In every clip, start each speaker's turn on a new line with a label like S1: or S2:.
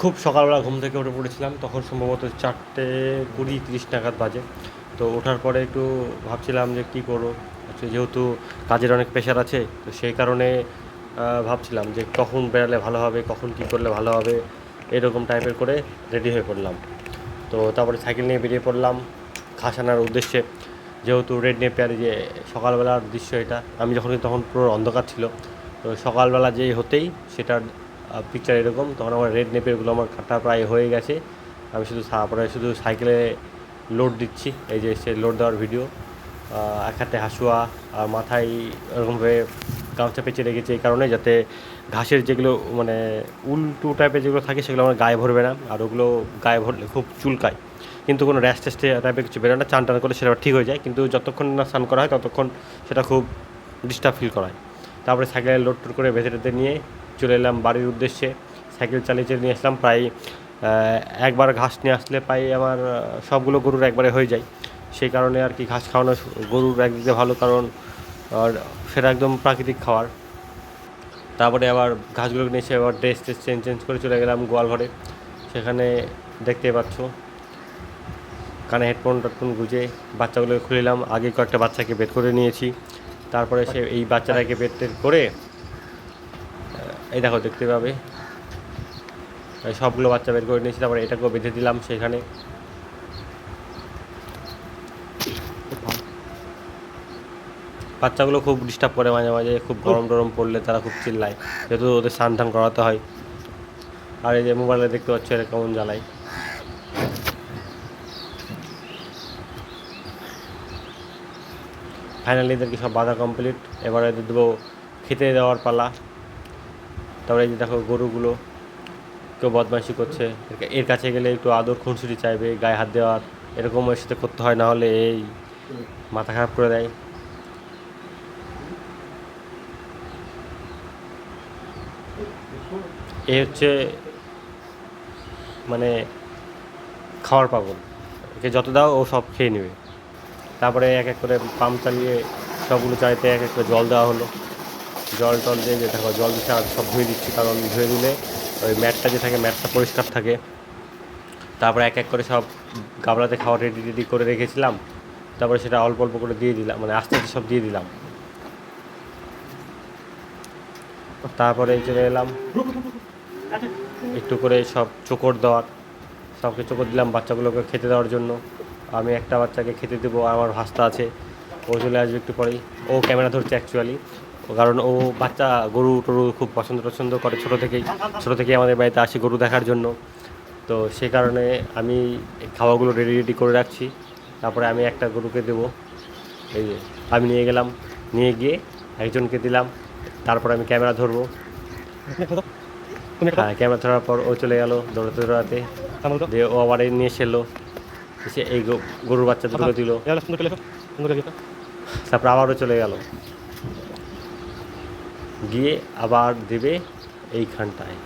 S1: খুব সকালবেলা ঘুম থেকে উঠে পড়েছিলাম তখন সম্ভবত চারটে কুড়ি তিরিশ নাগাদ বাজে। তো ওঠার পরে একটু ভাবছিলাম যে কী করব। আচ্ছা, যেহেতু কাজের অনেক প্রেশার আছে তো সেই কারণে ভাবছিলাম যে কখন বেরালে ভালো হবে কখন কী করলে ভালো হবে এরকম টাইপের করে রেডি হয়ে পড়লাম। তো তারপরে সাইকেল নিয়ে বেরিয়ে পড়লাম ঘাস আনার উদ্দেশ্যে। যেহেতু রেড নেপিয়ার যে সকালবেলার দৃশ্য এটা আমি যখন তখন পুরো অন্ধকার ছিল তো সকালবেলা যেই হতেই সেটার পিকচার এরকম, তখন আমার রেড নেপিয়ারগুলো আমার কাটা প্রায় হয়ে গেছে। আমি শুধু তারপরে শুধু সাইকেলে লোড দিচ্ছি, এই যে সে লোড দেওয়ার ভিডিও এক হাতে হাসুয়া, আর মাথায় এরকমভাবে গামছা পেঁচে রেখেছি এই কারণে, যাতে ঘাসের যেগুলো মানে উল্টু টাইপের যেগুলো থাকে, সেগুলো আমার গায়ে ভরবে না, আর ওগুলো গায়ে ভরলে খুব চুলকায়। কিন্তু কোনো র্যাশ টেস্টে টাইপের কিছু বেরোয় না, চান টান করলে সেটা ঠিক হয়ে যায়, কিন্তু যতক্ষণ না স্নান করা হয়, ততক্ষণ সেটা খুব ডিস্টার্ব ফিল করায়। তারপরে সাইকেলে লোড টোড করে টেঁধে নিয়ে চলে এলাম বাড়ির উদ্দেশ্যে। সাইকেল চালিয়ে চালিয়ে নিয়ে আসলাম, প্রায় একবার ঘাস নিয়ে আসলে প্রায় আমার সবগুলো গরুর একবারে হয়ে যায়। সেই কারণে আর কি ঘাস খাওয়ানো গরুর একদিকে ভালো কারণ, আর সেটা একদম প্রাকৃতিক খাবার। তারপরে আবার ঘাসগুলোকে নিয়ে এসে আবার ড্রেস ট্রেস চেঞ্জ চেঞ্জ করে চলে গেলাম গোয়াল ঘরে সেখানে দেখতে পাচ্ছ, কানে হেডফোন টেডফোন গুজে বাচ্চাগুলোকে খুলিলাম আগে কয়েকটা বাচ্চাকে বের করে নিয়েছি। তারপরে সে এই বাচ্চাটাকে বের করে এই দেখো, দেখতে পাবে। সবগুলো বাচ্চা বের করে নিয়েছি, তারপরে এটাকেও বেঁধে দিলাম সেখানে। বাচ্চাগুলো খুব ডিস্টার্ব করে মাঝে মাঝে, খুব গরম টরম পড়লে তারা খুব চিল্লায়, যেহেতু ওদের স্নান টান করাতে হয়। আর এই যে মোবাইলে দেখতে পাচ্ছ, এরা কেমন জ্বালায়। ফাইনালি এদেরকে সব বাধা কমপ্লিট এবার এদের দেবো খেতে দেওয়ার পালা। তারপরে এই যে দেখো গরুগুলো, কেউ বদমাইশি করছে এর- কাছে গেলে একটু আদর খুনসুটি চাইবে, গায়ে হাত দেওয়ার, এরকম ওর সাথে করতে হয় না হলে এই মাথা খারাপ করে দেয়। এ হচ্ছে মানে খাওয়ার পাগল। একে যত দাও, ও সব খেয়ে নেবে। তারপরে এক এক করে পাম্প চালিয়ে সবগুলো চাইতে এক এক করে জল দেওয়া হলো। জল টল দিয়ে যে দেখো জল দিচ্ছে আর সব ধুয়ে দিচ্ছি, কারণ ধুয়ে দিলে ওই ম্যাটটা যে থাকে, ম্যাটটা পরিষ্কার থাকে। তারপরে এক এক করে সব গাবলাতে খাওয়া রেডি রেডি করে রেখেছিলাম। তারপরে সেটা অল্প অল্প করে দিয়ে দিলাম মানে আস্তে আস্তে সব দিয়ে দিলাম। তারপরে চলে এলাম। একটু করে সব চোকর দেওয়ার, সবকে চোকর দিলাম বাচ্চাগুলোকে খেতে দেওয়ার জন্য। আমি একটা বাচ্চাকে খেতে দেবো, আমার ভাস্তা আছে। ও চলে আসবে একটু পরেই। ও ক্যামেরা ধরছে অ্যাকচুয়ালি কারণ ও বাচ্চা গরু টরু খুব পছন্দ পছন্দ করে ছোটো থেকেই। ছোটো থেকেই আমাদের বাড়িতে আসে গরু দেখার জন্য। তো সে কারণে আমি খাওয়াগুলো রেডি রেডি করে রাখছি। তারপরে আমি একটা গরুকে দেবো। এই যে আমি নিয়ে গেলাম। নিয়ে গিয়ে একজনকে দিলাম। তারপর আমি ক্যামেরা ধরবো। হ্যাঁ ক্যামেরা ধরার পর ও চলে গেল দৌড়াতে দৌড়াতে। দিয়ে ও আবার নিয়ে এসেলো এসে এই গরুর বাচ্চা দুটো দিল তারপর আবারও চলে গেল। গিয়ে আবার দেবে এইখানটায়।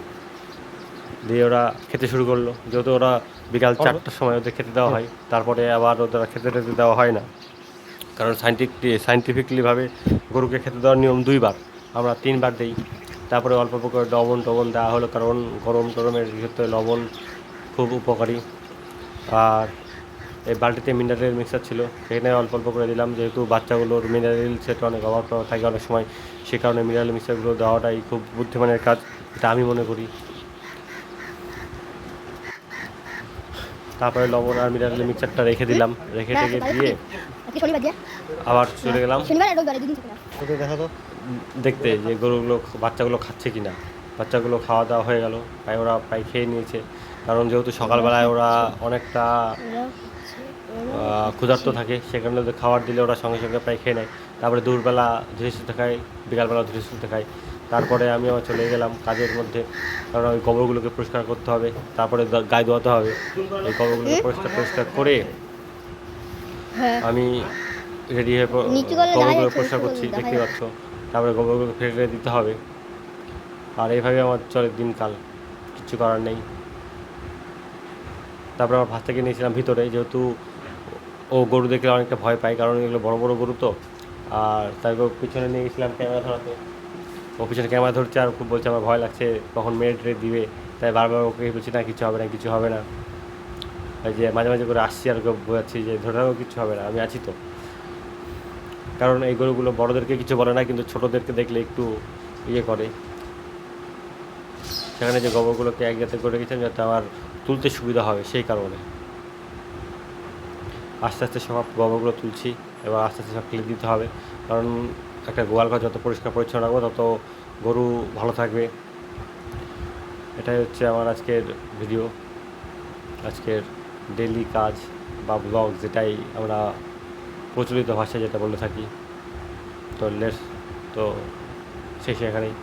S1: দিয়ে ওরা খেতে শুরু করল। যেহেতু ওরা বিকাল চারটার সময় ওদের খেতে দেওয়া হয় তারপরে আবার ওদের খেতে টেতে দেওয়া হয় না। কারণ সাইন্টিফিক সাইন্টিফিকলিভাবে গরুকে খেতে দেওয়ার নিয়ম দুইবার। আমরা তিনবার দিই। তারপরে অল্প অল্প করে লবণ টবণ দেওয়া হলো কারণ গরম টরমের ক্ষেত্রে লবণ খুব উপকারী। আর এই বালতিতে মিনারেল মিক্সার ছিল। সেখানে অল্প অল্প করে দিলাম। যেহেতু বাচ্চাগুলোর মিনারেল সেটা অনেক অভাব থাকে অনেক সময় সে কারণে মিনারেল মিক্সারগুলো দেওয়াটাই খুব বুদ্ধিমানের কাজ এটা আমি মনে করি। তারপরে লবণ আর মিনারেল মিক্সারটা রেখে দিলাম। রেখে টেখে দিয়ে আবার চলে গেলাম। দেখা তো দেখতে যে গরুগুলো বাচ্চাগুলো খাচ্ছে কি না বাচ্চাগুলো খাওয়া দাওয়া হয়ে গেল তাই ওরা প্রায় খেয়ে নিয়েছে। কারণ যেহেতু সকালবেলায় ওরা অনেকটা ক্ষুধার্ত থাকে সেখানে খাবার দিলে ওরা সঙ্গে সঙ্গে প্রায় খেয়ে নেয়। তারপরে দুপুরবেলা ধীরে সুস্থে খায় বিকালবেলা ধীরে সুস্থে খায়। তারপরে আমি আবার চলে গেলাম কাজের মধ্যে কারণ ওই গোবরগুলোকে পরিষ্কার করতে হবে তারপরে গায়ে ধোয়াতে হবে। এই গোবরগুলোকে পরিষ্কার পরিষ্কার করে
S2: হ্যাঁ।
S1: আমি রেডি হয়ে গোবরগুলো পরিষ্কার করছি দেখতে পাচ্ছ। তারপরে গোবরগুলো ফেলে দিতে হবে। আর এইভাবে আমার চলে দিনকাল কিছু করার নেই। তারপরে আমার ভাত থেকে নিয়েছিলাম ভিতরে যেহেতু ও গরু দেখলে অনেকটা ভয় পায়, কারণ এগুলো বড় বড় গরু তো। আর তারপর পিছনে নিয়ে গেছিলাম ক্যামেরা ধরাতে। ও পিছনে ক্যামেরা ধরছে আর খুব বলছে আমার ভয় লাগছে, কখন মেরে টেরে দিবে। তাই বারবার ওকে বলছি, না, কিছু হবে না, কিছু হবে না। যে মাঝে মাঝে করে আসছি আর ওকে বোঝাচ্ছি যে, ধরে রাখো, কিছু হবে না, আমি আছি তো। কারণ এই গরুগুলো বড়োদেরকে কিছু বলে না, কিন্তু ছোটোদেরকে দেখলে একটু ইয়ে করে। সেখানে যে গোবরগুলোকে এক জাতে করে রেখেছেন, যাতে আমার তুলতে সুবিধা হবে, সেই কারণে। আস্তে আস্তে সব গোবরগুলো তুলছি, এবার আস্তে আস্তে সব ক্লিপ দিতে হবে। কারণ একটা গোয়াল ঘর যত পরিষ্কার পরিচ্ছন্ন রাখব, তত গরু ভালো থাকবে। এটাই হচ্ছে আমার আজকের ভিডিও আজকের ডেলি কাজ বা ব্লগ যেটাই আমরা প্রচলিত ভাষায় যেটা বলে থাকি। তো লেস তো শেষে এখানেই।